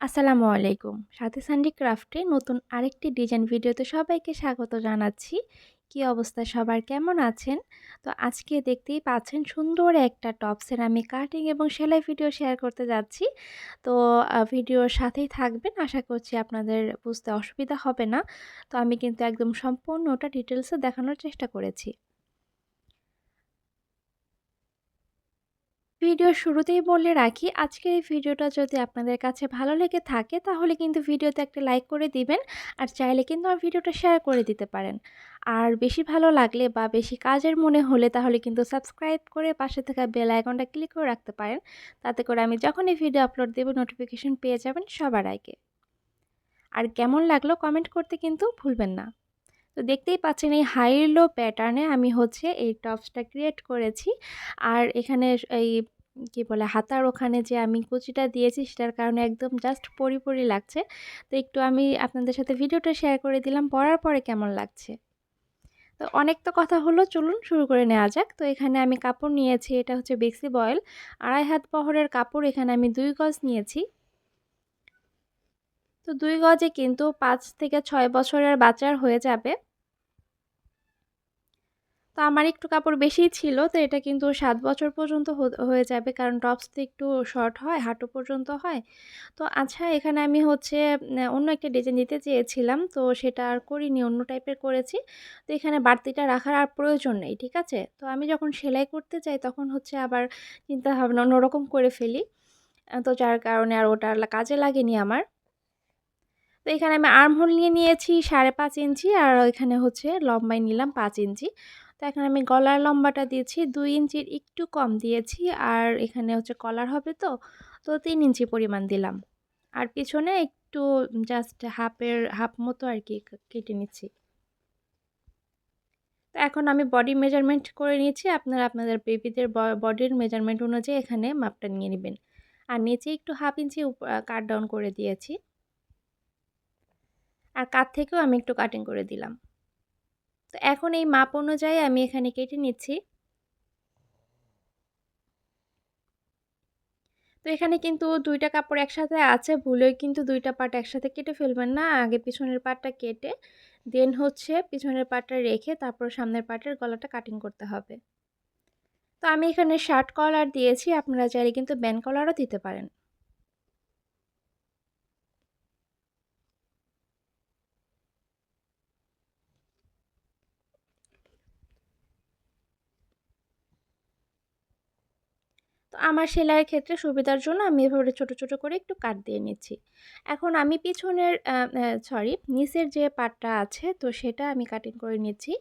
আসসালামু আলাইকুম। সাথে স্যান্ডি ক্রাফটে নতুন আরেকটি ডিজাইন ভিডিওতে সবাইকে স্বাগত জানাচ্ছি। কি অবস্থা? সবার কেমন আছেন? তো আজকে দেখতেই পাচ্ছেন সুন্দর একটা টপসের আমি কাটিং এবং সেলাই ভিডিও শেয়ার করতে যাচ্ছি। তো ভিডিওর সাথেই থাকবেন। আশা করছি আপনাদের বুঝতে অসুবিধা হবে না। তো আমি কিন্তু একদম সম্পূর্ণটা ডিটেলসে দেখানোর চেষ্টা করেছি। ভিডিওর শুরুতেই বলে রাখি, আজকের এই ভিডিওটা যদি আপনাদের কাছে ভালো লেগে থাকে, তাহলে কিন্তু ভিডিওতে একটা লাইক করে দিবেন আর চাইলে কিন্তু আমার ভিডিওটা শেয়ার করে দিতে পারেন। আর বেশি ভালো লাগলে বা বেশি কাজের মনে হলে তাহলে কিন্তু সাবস্ক্রাইব করে পাশে থাকা বেল আইকনটা ক্লিক করে রাখতে পারেন। তাতে করে আমি যখনই ভিডিও আপলোড দেবো, নোটিফিকেশন পেয়ে যাবেন সবার আগে। আর কেমন লাগল কমেন্ট করতে কিন্তু ভুলবেন না। তো দেখতেই পাচ্ছেন এই হাই লো প্যাটার্নে আমি হচ্ছে এই টপসটা ক্রিয়েট করেছি। আর এখানে এই কি বলে, হাতার ওখানে যে আমি কুচিটা দিয়েছি সেটার কারণে একদম জাস্ট পরি পরি লাগছে। তো একটু আমি আপনাদের সাথে ভিডিওটা শেয়ার করে দিলাম পরার পরে কেমন লাগছে? তো অনেক তো কথা হলো, চলুন শুরু করে নেওয়া যাক। তো এখানে আমি কাপড় নিয়েছি, এটা হচ্ছে বেক্সি বয়েল। আড়াই হাত বহরের কাপড় এখানে আমি দুই গজ নিয়েছি। তো দুই গজে কিন্তু পাঁচ থেকে ছয় বছরের বাচ্চার হয়ে যাবে। তো আমার একটু কাপড় বেশিই ছিল, তো এটা কিন্তু সাত বছর পর্যন্ত হয়ে যাবে। কারণ টপস তো একটু শর্ট হয়, হাঁটু পর্যন্ত হয়। তো আচ্ছা এখানে আমি হচ্ছে অন্য একটা ডিজাইন দিতে চেয়েছিলাম, তো সেটা আর করিনি, অন্য টাইপের করেছি। তো এখানে বাড়তিটা রাখার আর প্রয়োজন নেই, ঠিক আছে? তো আমি যখন সেলাই করতে চাই, তখন হচ্ছে আবার চিন্তা ভাবনা অন্যরকম করে ফেলি। তো যার কারণে আর ওটা কাজে লাগেনি আমার। তো এখানে আমি আর্মহোল নিয়ে নিয়েছি সাড়ে পাঁচ ইঞ্চি, আর এখানে হচ্ছে লম্বাই নিলাম পাঁচ ইঞ্চি। তো এখন আমি গলার লম্বাটা দিয়েছি, দুই ইঞ্চির একটু কম দিয়েছি আর এখানে হচ্ছে কলার হবে তো তো তিন ইঞ্চি পরিমাণ দিলাম। আর পিছনে একটু জাস্ট হাফের হাফ মতো আর কি কেটে নিচ্ছি। তো এখন আমি বডি মেজারমেন্ট করে নিয়েছি, আপনারা আপনাদের বেবিদের বডির মেজারমেন্ট অনুযায়ী এখানে মাপটা নিয়ে নেবেন। আর নিচে একটু হাফ ইঞ্চি কাট ডাউন করে দিয়েছি। আর কাত থেকেও আমি একটু কাটিং করে দিলাম। তো এখন এই মাপ অনুযায়ী আমি এখানে কেটে নিচ্ছি। তো এখানে কিন্তু দুইটা কাপড় একসাথে আছে, ভুলেও কিন্তু দুইটা পাট একসাথে কেটে ফেলবেন না। আগে পিছনের পাটটা কেটে, দেন হচ্ছে পিছনের পাটটা রেখে তারপর সামনের পাটের গলাটা কাটিং করতে হবে। তো আমি এখানে শার্ট কলার দিয়েছি, আপনারা চাইলে কিন্তু ব্যান কলারও দিতে পারেন। আমার সেলাইয়ের ক্ষেত্রে সুবিধার জন্য আমি এভাবে ছোট ছোট করে একটু কাট দিয়ে নিচ্ছি। এখন আমি পিছনের সরি নিচের যে পাটটা আছে, তো সেটা আমি কাটিং করে নিচ্ছি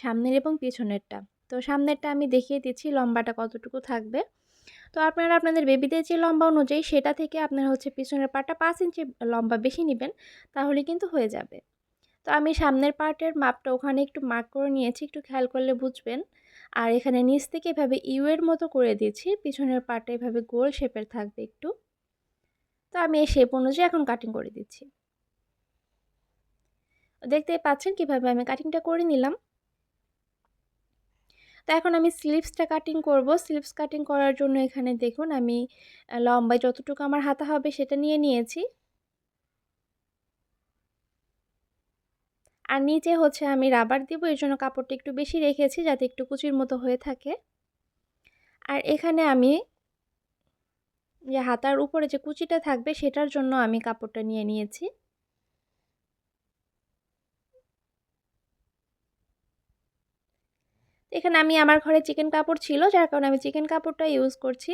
সামনের এবং পিছনেরটা। তো সামনেরটা আমি দেখিয়ে দিচ্ছি লম্বাটা কতটুকু থাকবে। তো আপনারা আপনাদের বেবিদের যে লম্বা অনুযায়ী সেটা থেকে আপনারা হচ্ছে পিছনের পাটটা পাঁচ ইঞ্চি লম্বা বেশি নেবেন, তাহলে কিন্তু হয়ে যাবে। তো আমি সামনের পার্টের মাপটা ওখানে একটু মার্ক করে নিয়েছি, একটু খেয়াল করলে বুঝবেন। আর এখানে নিচ থেকে এভাবে ইউ এর মতো করে দিয়েছি, পিছনের পার্টটা এভাবে গোল শেপের থাকবে একটু। তো আমি এই শেপ অনুযায়ী এখন কাটিং করে দিচ্ছি। দেখতে পাচ্ছেন কীভাবে আমি কাটিংটা করে নিলাম। তো এখন আমি স্লিপসটা কাটিং করব। স্লিপস কাটিং করার জন্য এখানে দেখুন আমি লম্বায় যতটুকু আমার হাতা হবে সেটা নিয়ে নিয়েছি। আর নিচে হচ্ছে আমি রাবার দিব, এর জন্য কাপড়টা একটু বেশি রেখেছি যাতে একটু কুচির মতো হয়ে থাকে। আর এখানে আমি যে হাতার উপরে যে কুচিটা থাকবে সেটার জন্য আমি কাপড়টা নিয়ে নিয়েছি। এখানে আমি আমার ঘরে চিকেন কাপড় ছিল, যার কারণে আমি চিকেন কাপড়টা ইউজ করছি।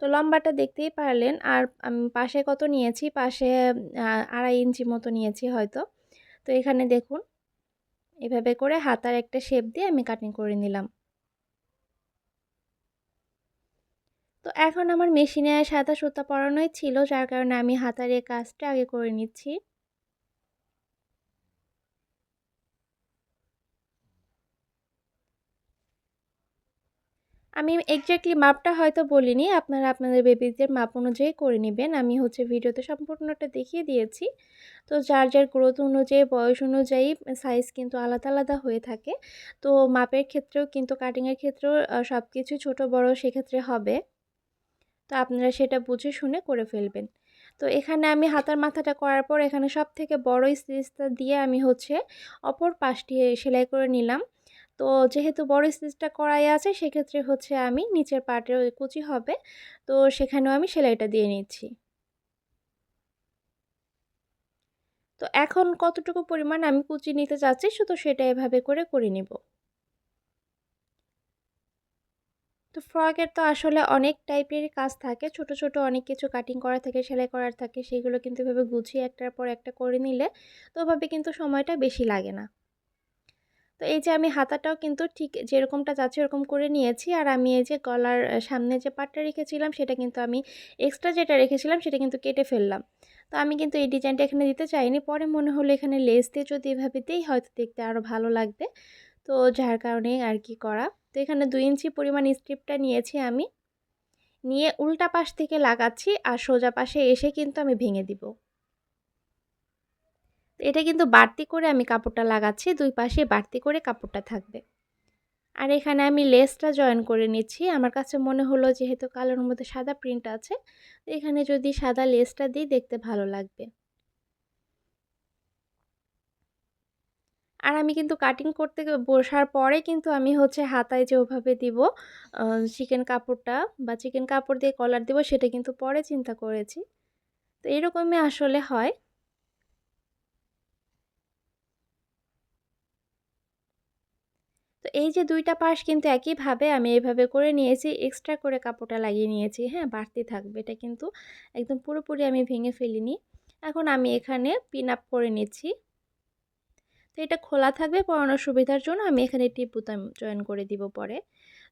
তো লম্বাটা দেখতেই পারলেন। আর আমি, পাশে কত নিয়েছি? পাশে আড়াই ইঞ্চি মতো নিয়েছি হয়তো। তো এখানে দেখুন, এভাবে করে হাতার একটা শেপ দিয়ে আমি কাটিং করে নিলাম। তো এখন আমার মেশিনে সাদা সুতা পরানোই ছিল, যার কারণে আমি হাতার এই কাজটা আগে করে নিচ্ছি। আমি এক্স্যাক্টলি মাপটা হয়তো বলিনি, আপনারা আপনাদের বেবিদের মাপ অনুযায়ী করে নেবেন। আমি হচ্ছে ভিডিওতে সম্পূর্ণটা দেখিয়ে দিয়েছি। তো যার যার গ্রোথ অনুযায়ী, বয়স অনুযায়ী সাইজ কিন্তু আলাদা আলাদা হয়ে থাকে। তো মাপের ক্ষেত্রেও কিন্তু কাটিংয়ের ক্ষেত্রেও সব কিছু ছোটো, বড়ো সেক্ষেত্রে হবে। তো আপনারা সেটা বুঝে, শুনে করে ফেলবেন। তো এখানে আমি হাতার মাথাটা করার পর এখানে সব থেকে বড় স্টিচটা দিয়ে আমি হচ্ছে অপর পাশটি সেলাই করে নিলাম। তো যেহেতু বড় স্টিচটা করাই আছে, সেক্ষেত্রে হচ্ছে আমি নিচের পার্টের কুচি হবে। তো সেখানেও আমি সেলাইটা দিয়ে নিচ্ছি। তো এখন কতটুকু পরিমাণ আমি কুচি নিতে চাচ্ছি, শুধু সেটা এভাবে করে করে নিব। তো ফ্রকের তো আসলে অনেক টাইপের কাজ থাকে। ছোট ছোট অনেক কিছু কাটিং করা থাকে, সেলাই করার থাকে, সেগুলো কিন্তু এভাবে গুছিয়ে একটার পর একটা করে নিলে তো ওভাবে কিন্তু সময়টা বেশি লাগে না। তো এই যে আমি হাতাটাও কিন্তু ঠিক যেরকমটা যাচ্ছে ওরকম করে নিয়েছি। আর আমি এই যে গলার সামনে যে পাটটা রেখেছিলাম সেটা কিন্তু আমি এক্সট্রা যেটা রেখেছিলাম সেটা কিন্তু কেটে ফেললাম। তো আমি কিন্তু এই ডিজাইনটা এখানে দিতে চাইনি। পরে মনে হলো এখানে লেস দিয়ে যদি এভাবে দিই হয়তো দেখতে আরও ভালো লাগবে। তো যার কারণে আর কি করা। তো এখানে দুই ইঞ্চি পরিমাণ স্ট্রিপটা নিয়েছি আমি। নিয়ে উল্টা পাশ থেকে লাগাচ্ছি আর সোজা পাশে এসে কিন্তু আমি ভেঙে দিব। এটা কিন্তু বাড়তি করে আমি কাপড়টা লাগাচ্ছি, দুই পাশে বাড়তি করে কাপড়টা থাকবে। আর এখানে আমি লেসটা জয়েন করে নিচ্ছি। আমার কাছে মনে হলো যেহেতু কালোর মধ্যে সাদা প্রিন্ট আছে এখানে যদি সাদা লেসটা দিই দেখতে ভালো লাগবে। আর আমি কিন্তু কাটিং করতে বসার পরে কিন্তু আমি হচ্ছে হাতায় যে ওভাবে দিব চিকেন কাপড়টা বা চিকেন কাপড় দিয়ে কলার দিব, সেটা কিন্তু পরে চিন্তা করেছি। তো এরকমই আসলে হয়। তো এই যে দুইটা পাশ কিন্তু একইভাবে আমি এইভাবে করে নিয়েছি এক্সট্রা করে কাপড়টা লাগিয়ে নিয়েছি হ্যাঁ বাড়তি থাকবে। এটা কিন্তু একদম পুরোপুরি আমি ভেঙে ফেলিনি। এখন আমি এখানে পিন আপ করে নিচ্ছি। তো এটা খোলা থাকবে পরানোর সুবিধার জন্য আমি এখানে টিপ বুতাম জয়েন করে দিব পরে।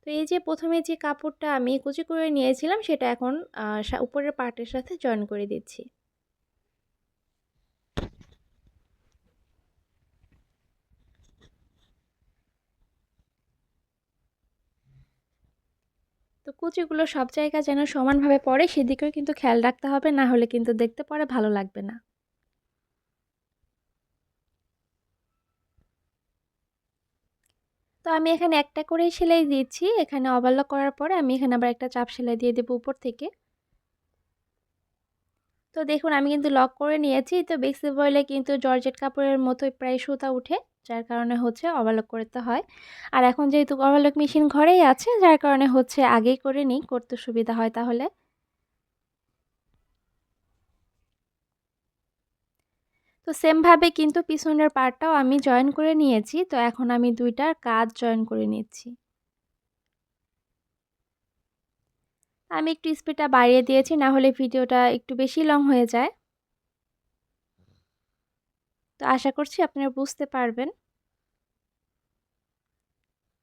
তো এই যে প্রথমে যে কাপড়টা আমি কুচি করে নিয়েছিলাম, সেটা এখন উপরের পার্টের সাথে জয়েন করে দিচ্ছি। তো কুচিগুলো সব জায়গা যেন সমানভাবে পড়ে, সেদিকেও কিন্তু খেয়াল রাখতে হবে, না হলে কিন্তু দেখতে পরে ভালো লাগবে না। তো আমি এখানে একটা করেই সেলাই দিয়েছি, এখানে ওভারলক করার পরে আমি এখানে আবার একটা চাপ সেলাই দিয়ে দেবো উপর থেকে। তো দেখুন, আমি কিন্তু লক করে নিয়েছি, তো বেক্সি বয়েলে কিন্তু জর্জেট কাপড়ের মতোই প্রায় সুতা উঠে। যার কারণে হচ্ছে ওভারলক করতে হয়। আর এখন যেহেতু ওভারলক মেশিন ঘরেই আছে, যার কারণে হচ্ছে আগেই করে নিই, করতে সুবিধা হয় তাহলে। তো সেমভাবে কিন্তু পিছনের পার্টটাও আমি জয়েন করে নিয়েছি, তো এখন আমি দুইটার কাজ জয়েন করে নিচ্ছি। আমি একটু স্পিডটা বাড়িয়ে দিয়েছি, না হলে ভিডিওটা একটু বেশি লং হয়ে যায়। তো আশা করছি আপনারা বুঝতে পারবেন।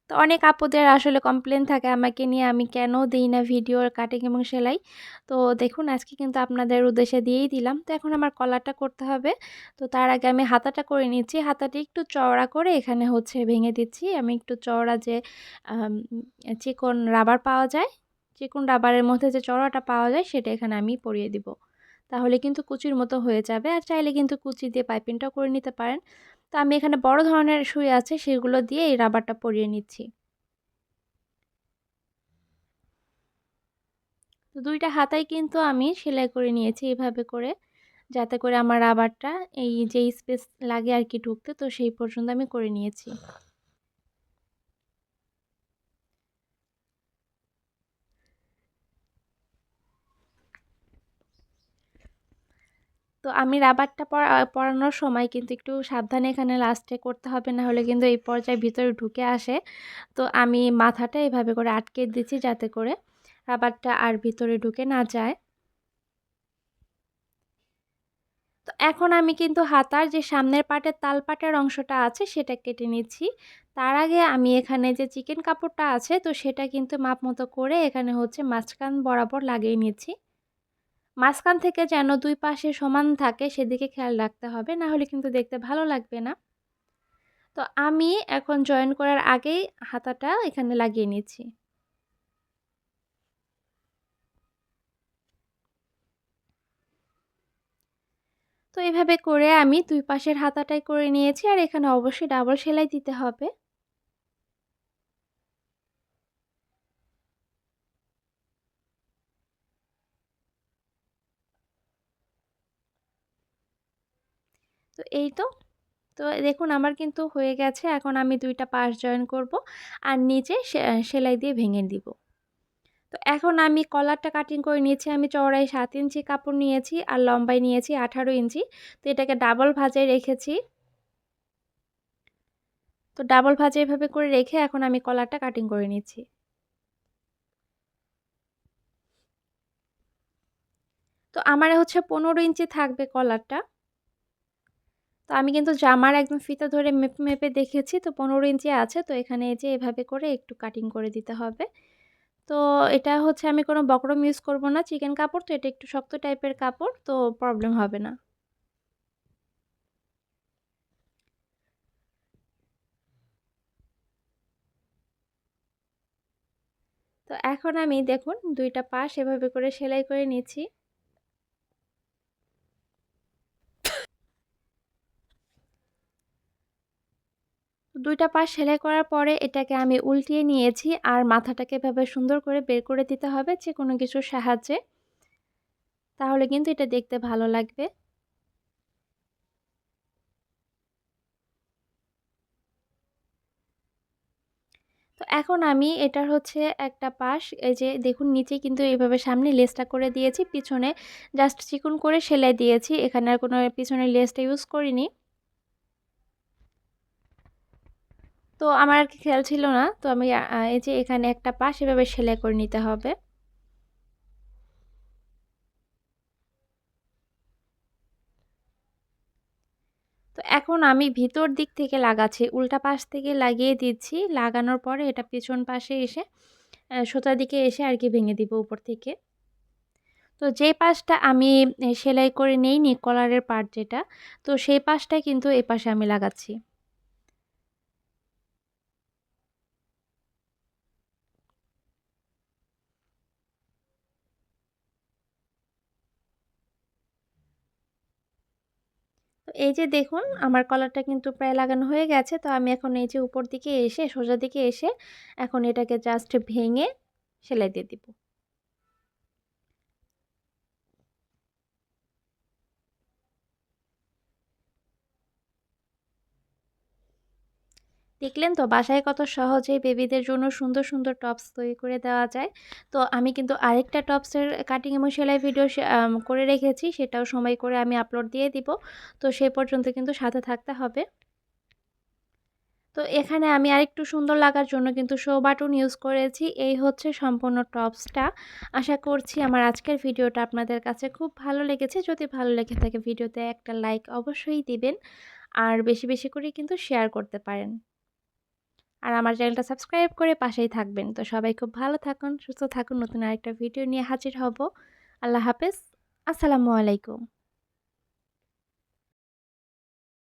তো অনেক আপুদের আসলে কমপ্লেন থাকে, আমাকে নিয়ে আমি কেন দিই না ভিডিওর কাটিং এবং সেলাই। তো দেখুন, আজকে কিন্তু আপনাদের উদ্দেশ্যে দিয়েই দিলাম। তো এখন আমার কলারটা করতে হবে। তো তার আগে আমি হাতাটা করে নিচ্ছি। হাতাটা একটু চওড়া করে এখানে হচ্ছে ভেঙে দিচ্ছি। আমি একটু চওড়া যে চিকন রাবার পাওয়া যায়, চিকন রাবারের মধ্যে যে চওড়াটা পাওয়া যায়, সেটা এখানে আমি পরিয়ে দিব। তাহলে কিন্তু কুচির মতো হয়ে যাবে। আর চাইলে কিন্তু কুচি দিয়ে পাইপিংটাও করে নিতে পারেন। তো আমি এখানে বড় ধরনের সুই আছে, সেগুলো দিয়ে এই রাবারটা পরিয়ে নিচ্ছি। তো দুইটা হাতাই কিন্তু আমি সেলাই করে নিয়েছি এভাবে করে, যাতে করে আমার রাবারটা এই যে স্পেস লাগে আর কি ঢুকতে, তো সেই পর্যন্ত আমি করে নিয়েছি। তো আমি রাবারটা পরানোর সময় কিন্তু একটু সাবধানে এখানে লাস্টে করতে হবে, না হলে কিন্তু এই পর্যায়ে ভিতরে ঢুকে আসে। তো আমি মাথাটা এভাবে করে আটকে দিচ্ছি যাতে করে রাবারটা আর ভিতরে ঢুকে না যায়। তো এখন আমি কিন্তু হাতার যে সামনের পাটের তালপাটের অংশটা আছে সেটা কেটে নিচ্ছি। তার আগে আমি এখানে যে চিকেন কাপড়টা আছে, তো সেটা কিন্তু মাপ মতো করে এখানে হচ্ছে মাঝখান বরাবর লাগিয়ে নিচ্ছি। মাঝখান থেকে যেন দুই পাশে সমান থাকে, সেদিকে খেয়াল রাখতে হবে। না হলে কিন্তু দেখতে ভালো লাগবে না। তো আমি এখন জয়েন করার আগেই হাতাটা এখানে লাগিয়ে নিচ্ছি। তো এভাবে করে আমি দুই পাশের হাতাটাই করে নিয়েছি। আর এখানে অবশ্যই ডাবল সেলাই দিতে হবে। তো এই তো। তো দেখুন আমার কিন্তু হয়ে গেছে, এখন আমি দুইটা পাশ জয়েন করব আর নিচে সেলাই দিয়ে ভেঙে দিব। তো এখন আমি কলারটা কাটিং করে নিয়েছি, আমি চওড়ায় সাত ইঞ্চি কাপড় নিয়েছি আর লম্বায় নিয়েছি আঠারো ইঞ্চি। তো এটাকে ডাবল ভাজায় রেখেছি। তো ডাবল ভাজা এভাবে করে রেখে এখন আমি কলারটা কাটিং করে নিচ্ছি। তো আমার হচ্ছে পনেরো ইঞ্চি থাকবে কলারটা তো আমি কিন্তু জামার একদম ফিতা ধরে মেপে মেপে দেখেছি। তো পনেরো ইঞ্চি আছে। তো এখানে যে এভাবে করে একটু কাটিং করে দিতে হবে। তো এটা হচ্ছে আমি কোনো বকরম ইউজ করব না। চিকেন কাপড় তো এটা একটু শক্ত টাইপের কাপড়, তো প্রবলেম হবে না। তো এখন আমি দেখুন দুইটা পাশ এভাবে করে সেলাই করে নিচ্ছি। দুইটা পাশ সেলাই করার পরে এটাকে আমি উল্টিয়ে নিয়েছি আর মাথাটাকে এভাবে সুন্দর করে বের করে দিতে হবে যে কোনো কিছুর সাহায্যে। তাহলে কিন্তু এটা দেখতে ভালো লাগবে। তো এখন আমি এটার হচ্ছে একটা পাশ, এই যে দেখুন নিচে কিন্তু এইভাবে সামনে লেসটা করে দিয়েছি, পিছনে জাস্ট চিকুন করে সেলাই দিয়েছি, এখানে আর কোনো পিছনে লেসটা ইউজ করিনি। তো আমার আর কি খেয়াল ছিল না। তো আমি এই যে এখানে একটা পাশ এভাবে সেলাই করে নিতে হবে। তো এখন আমি ভিতর দিক থেকে লাগাচ্ছি। উল্টা পাশ থেকে লাগিয়ে দিচ্ছি। লাগানোর পরে এটা পিছন পাশে এসে সোতার দিকে এসে আর কি ভেঙে দিব উপর থেকে। তো যে পাশটা আমি সেলাই করে নেইনি, কলারের পার্ট যেটা, তো সেই পাশটাই কিন্তু এ পাশে আমি লাগাচ্ছি। এই যে দেখুন, আমার কলারটা কিন্তু প্রায় লাগানো হয়ে গেছে। তো আমি এখন এই যে উপর দিকে এসে, সোজা দিকে এসে এখন এটাকে জাস্ট ভেঙে সেলাই দিয়ে দিব। দেখলেন তো বাসায় কত সহজেই বেবিদের জন্য সুন্দর সুন্দর টপস তৈরি করে দেওয়া যায়। তো আমি কিন্তু আরেকটা টপসের কাটিং এবং সেলাই ভিডিও করে রেখেছি, সেটাও সময় করে আমি আপলোড দিয়ে দিব। তো সেই পর্যন্ত কিন্তু সাথে থাকতে হবে। তো এখানে আমি আরেকটু সুন্দর লাগার জন্য কিন্তু শো বাটন ইউজ করেছি, এই হচ্ছে সম্পূর্ণ টপসটা। আশা করছি আমার আজকের ভিডিওটা আপনাদের কাছে খুব ভালো লেগেছে। যদি ভালো লেগে থাকে ভিডিওতে একটা লাইক অবশ্যই দিবেন, আর বেশি বেশি করে কিন্তু শেয়ার করতে পারেন। আর আমার চ্যানেলটা সাবস্ক্রাইব করে পাশেই থাকবেন। তো সবাই খুব ভালো থাকুন, সুস্থ থাকুন। নতুন আরেকটা ভিডিও নিয়ে হাজির হব। আল্লাহ হাফেজ। আসসালামু আলাইকুম।